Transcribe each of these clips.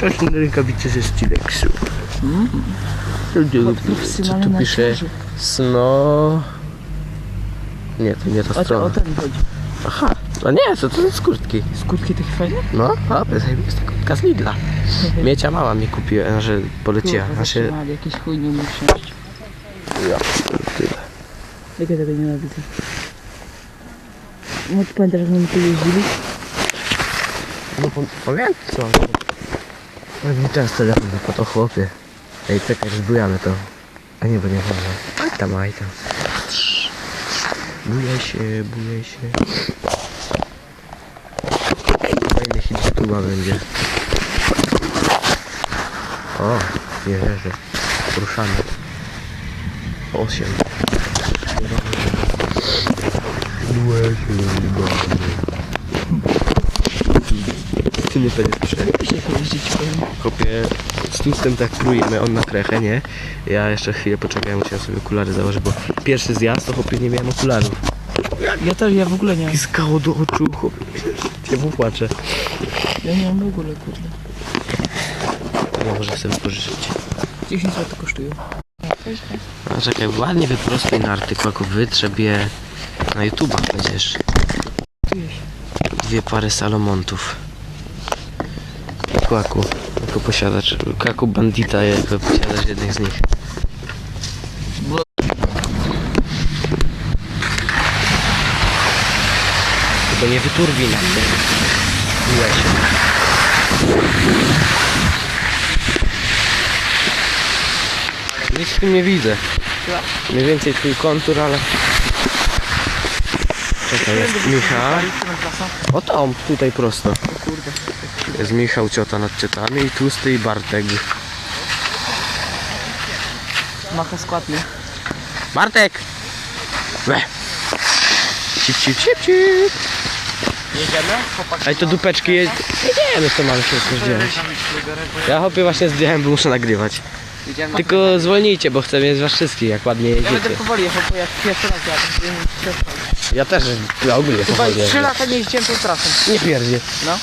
Właśnie rękawice ze Stilexu. Co profesjonalny tu pisze? Sno... Nie, to nie ta o strona. ten chodzi. Aha, a nie, co to jest kurtki? Skutki takie fajne? No, a to jest kurtka z Lidla. Miecia mała mi kupiła, że poleciła. Kurwa, Znaczy, jakiś chuj nie umie wsiąść. ja tyle. Jak ja tego nienawidzę. No ty pamiętasz, jak my tu jeździli? No po- pamiętam co. Pewnie często telefon po to chłopie. Ej, czekaj, rozbujamy to. A nie, bo nie wolno. Aj tam, aj tam. Bujaj się, bujaj się. Fajny hit tuba będzie. O, wierzę. Ruszamy. Osiem. Bujaj się, Ty nie Dzisiaj jeździć powiem. Kopie z tłustym tak plujemy, on na krechę, nie? Ja jeszcze chwilę poczekałem, musiałem sobie okulary założyć, bo pierwszy zjazd to chłopie nie miałem okularów. Ja też, ja w ogóle nie mam. Piskało do oczu, chłopie. Ja mu płaczę. Ja nie mam w ogóle, kurde. Ja może sobie pożyczyć. 10 zł kosztuje. A czekaj, ładnie wyprostuj na artykuł, wytrzebie na YouTubach będziesz. Dwie pary salomontów. Kłaku, jako posiadacz, Kaku Bandita jako posiadacz jednych z nich. Tylko nie wyturbi na tym lesie. Nic w tym nie widzę. Mniej więcej twój kontur, ale... Czekaj, jest Michał. O tam, tutaj prosto. Jest Michał, ciota nad ciotami i Tłusty i Bartek. Macha składnie. Bartek! We! Cip, cip, cip, cip. Jedziemy? Chłopak. Ej, to dupeczki je... Jedziemy, to mamy wszystko zdjąć. Ja hopie właśnie zdjąłem, bo muszę nagrywać. Jedziemy. Tylko zwolnijcie, bo chcę mieć was wszystkich, jak ładnie Ja będę jedziecie. powoli jechał, bo jak pierwszy raz jadę. Ja też ja ogólnie Chyba powoli 3 jeżdżę. lata nie jeździłem tą trasą. Nie pierdzie. No.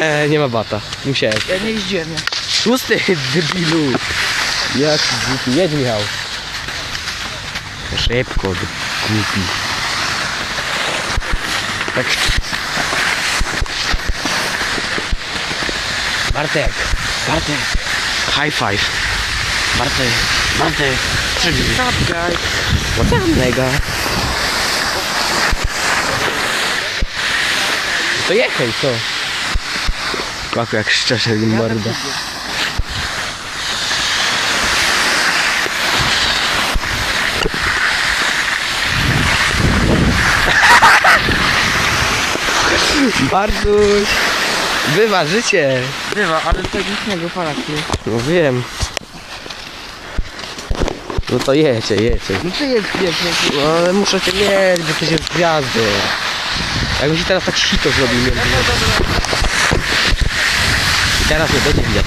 Nie, nie ma bata. Musiałeś. Ja nie jeździłem, ja. Szósty, debilu. Jak głupi. Jedź, Michał. Szybko, d- głupi. Tak. Bartek, Bartek. High five. Bartek, Bartek. Przybij. Stop, guys. What's up, nega? To jechaj, co? Kłaku jak szczerze im morda. Bartuś! Bywa życie! Bywa, ale to nic nie wypala. No wiem. No to jecie, jecie. No ty jedź, jedź. No ale muszę cię mieć, bo ty się gwiazdy. Jakby się teraz tak sito zrobił między nami. Teraz nie będzie widać.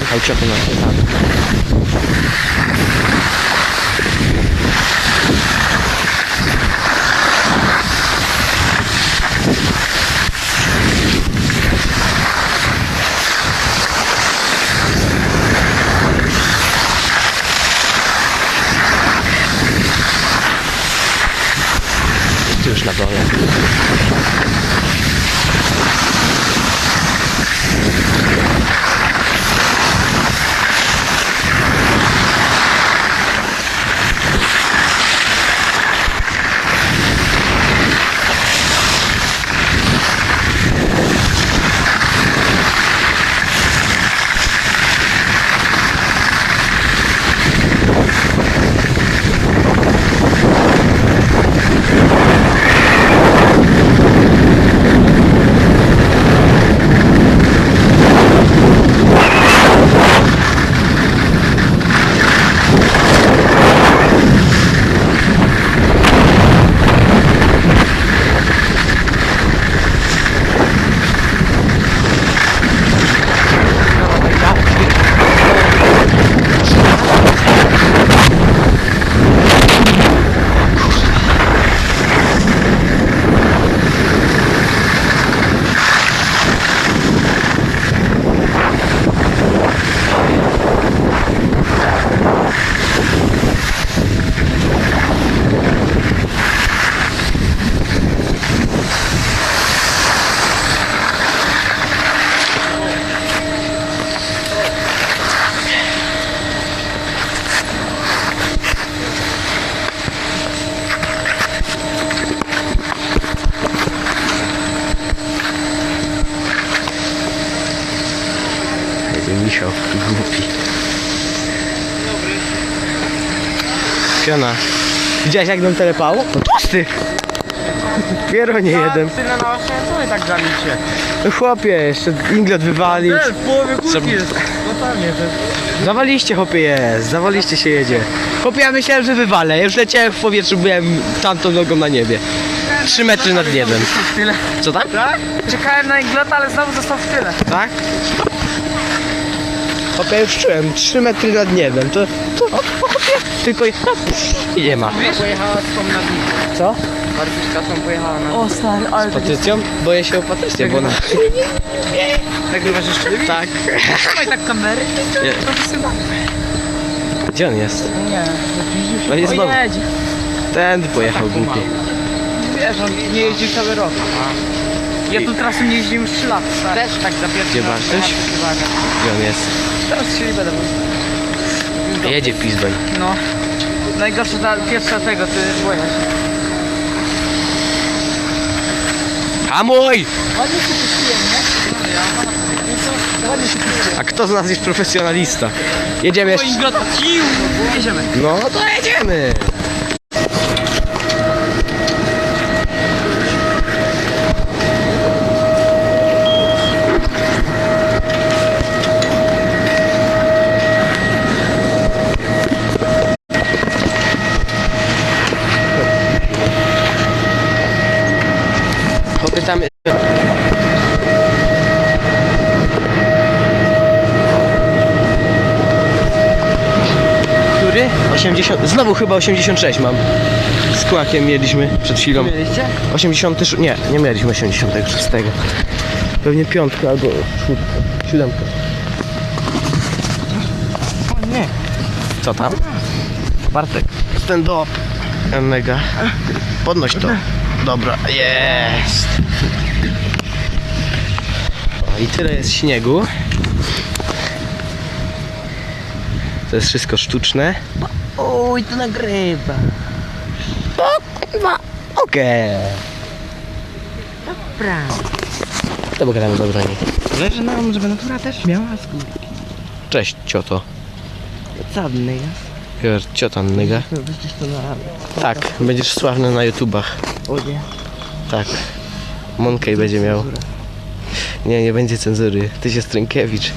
Michał ciotę na tak. Misio, głupi. Fiona. Widziałeś jak nam telepało? No tłusty! Dopiero nie jeden. Tyle na co tak? No chłopie, jeszcze inglot wywalił. w połowie Trzeba- górki jest. Że... Zawaliście chłopie jest, zawaliście się jedzie. Chłopie, ja myślałem, że wywalę. Ja już leciałem w powietrzu, byłem tamtą nogą na niebie. Trzy metry nad niebem. Co tam? Tak? Czekałem na iglota, ale znowu został w tyle. Tak? Czułem, 3 metry nad niebem. To, to tylko i, i nie ma. Wiesz? Pojechała z tą na dół. Co? Bartuszka z tą pojechała na O stary, ale tak Patrycją? Boję się o Patrycję, bo ona... Nagrywasz jeszcze? Tak. Trzymaj tak kamery. To. Gdzie on jest? Nie, No jest znowu. Tędy pojechał głupie. Wiesz, on nie jeździł cały rok. Ja tu trasą nie jeździłem już 3 lata. Też tak za pierwszy Gdzie raz. Gdzie on jest? Teraz się nie będę mówił. Jedzie pizdoń. No. Najgorsze ta pierwsza tego, ty byłeś. Hamuj! Ładnie się puściłem, nie? No, Ładnie się puściłem. A kto z nas jest profesjonalista? Jedziemy jeszcze... Jedziemy. No to jedziemy! Popytamy... Który? 80. Znowu chyba 86 mam. Z kłakiem mieliśmy przed chwilą. Mieliście? 80. Nie, nie mieliśmy 86. Pewnie piątka albo siódemka. O nie. Co tam? Bartek. Stand up. Mega. Podnoś to. Dobra, jest. I tyle jest śniegu. To jest wszystko sztuczne. Oj, to nagrywa. Okej. Dobra. To do broni. Zależy nam, żeby natura też miała skórki. Cześć, cioto. Cadny jest. Chyba ciota nyga. Wyjdziesz to na... Tak, będziesz sławny na YouTubach. O nie. Tak. Monkey będzie miał. Nie, nie będzie cenzury. Ty się Strękiewicz.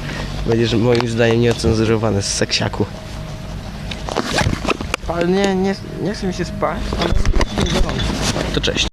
Będziesz moim zdaniem nieocenzurowany z seksiaku. Ale nie, nie, nie chcę mi się spać, ale nie gorąco. To cześć.